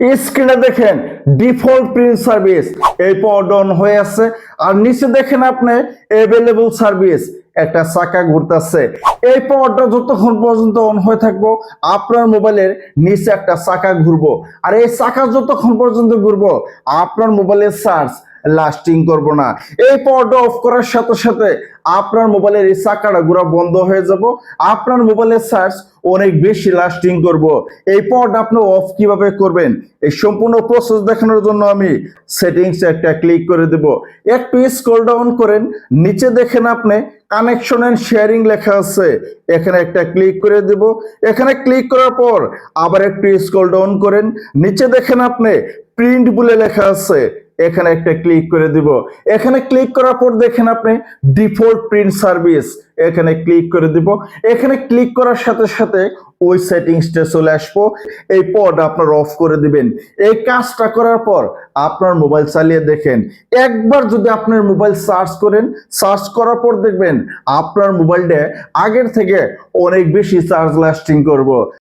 স্ক্রিনে দেখেন default print service এই পড অন হয়ে আছে। আর নিচে দেখেন আপনি অ্যাভেলেবল সার্ভিস একটা চাকা ঘুরতেছে। এই পাওয়ারটা যতক্ষণ পর্যন্ত অন হয়ে থাকব, আপনার মোবাইলের নিচে একটা চাকা ঘুরবো। আর এই চাকা যতক্ষণ পর্যন্ত ঘুরবো, আপনার মোবাইলের চার্জ লাস্টিং করব না। এই পাওয়ারটা অফ করার সাথে সাথে আপনার মোবাইলের এই চাকাটা ঘোরা বন্ধ হয়ে যাব। আপনার মোবাইলের চার্জ অনেক বেশি লাস্টিং করব। এই পাওয়ারটা আপনি অফ কীভাবে করবেন, এই সম্পূর্ণ প্রসেস দেখানোর জন্য আমি সেটিংস একটা ক্লিক করে দেব। একটু স্ক্রল ডাউন করেন, নিচে দেখেন আপনি কানেকশন এন্ড শেয়ারিং লেখা আছে। এখানে একটা ক্লিক করে দেব। এখানে ক্লিক করার পর আবার একটু স্ক্রল ডাউন করেন। নিচে দেখেন আপনি প্রিন্ট বলে লেখা আছে। এখানে একটা ক্লিক করে দিব। এখানে ক্লিক করার পর দেখেন আপনি ডিফল্ট প্রিন্ট সার্ভিস এখানে ক্লিক করে দিব। এখানে ক্লিক করার সাথে সাথে ওই সেটিংসটা চলে আসব। এই পড আপনার অফ করে দিবেন। এই কাজটা করার পর আপনার মোবাইল চালিয়ে দেখেন। একবার যদি আপনার মোবাইল সার্চ করেন সার্চ করার পর দেখবেন আপনার মোবাইলটা আগের থেকে অনেক বেশি চার্জ লাস্টিং করব।